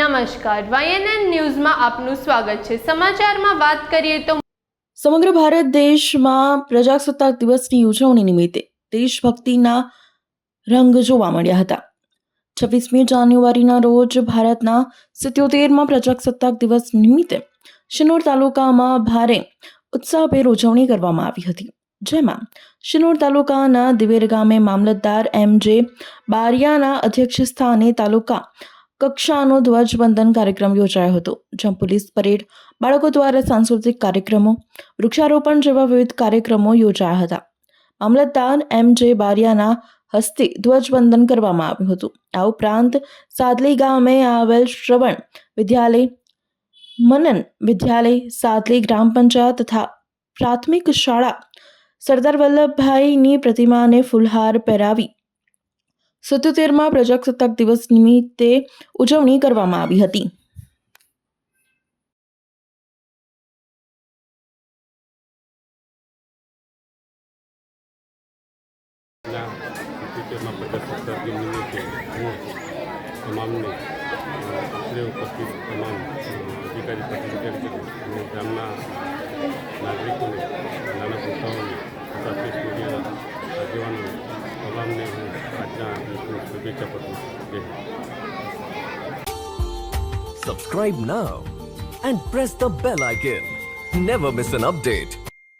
નમસ્કાર. વાયએનએન ન્યૂઝમાં આપનું સ્વાગત છે. સમાચારમાં વાત કરીએ તો સમગ્ર ભારત દેશમાં પ્રજાસત્તાક દિવસની ઉજવણી નિમિત્તે દેશભક્તિના રંગ જોવા મળ્યા હતા. છવ્વીસમી જાન્યુઆરીના રોજ ભારતના સિત્યોતેરમાં પ્રજાસત્તાક દિવસ નિમિત્તે શિનોર તાલુકામાં ભારે ઉત્સાહભેર ઉજવણી કરવામાં આવી હતી. જેમાં શિનોર તાલુકાના દિવેર ગામે મામલતદાર એમ જે બારિયાના અધ્યક્ષ સ્થાને તાલુકા કક્ષાનો ધ્વજવંદન કાર્યક્રમ યોજાયો હતો, જ્યાં પોલીસ પરેડ, બાળકો દ્વારા સાંસ્કૃતિક કાર્યક્રમો, વૃક્ષારોપણ જેવા વિવિધ કાર્યક્રમો યોજાયા હતા. મામલતદાર એમ જે બારિયાના હસ્તે ધ્વજવંદન કરવામાં આવ્યું હતું. આ ઉપરાંત સાદલી ગામે આવેલ શ્રવણ વિદ્યાલય, મનન વિદ્યાલય, સાદલી ગ્રામ પંચાયત તથા પ્રાથમિક શાળા સરદાર વલ્લભભાઈની પ્રતિમાને ફૂલહાર પહેરાવી સિત્તોતેરમાં પ્રજાસત્તાક દિવસ નિમિત્તે ઉજવણી કરવામાં આવી હતી. નાગરિકોને, નાના સંસ્થાઓને તથા પ્રેસ મીડિયાના આગેવાનોને તમામને હું આજના દિવસની શુભેચ્છા પાઠવું છું Subscribe now and press the bell icon. Never miss an update.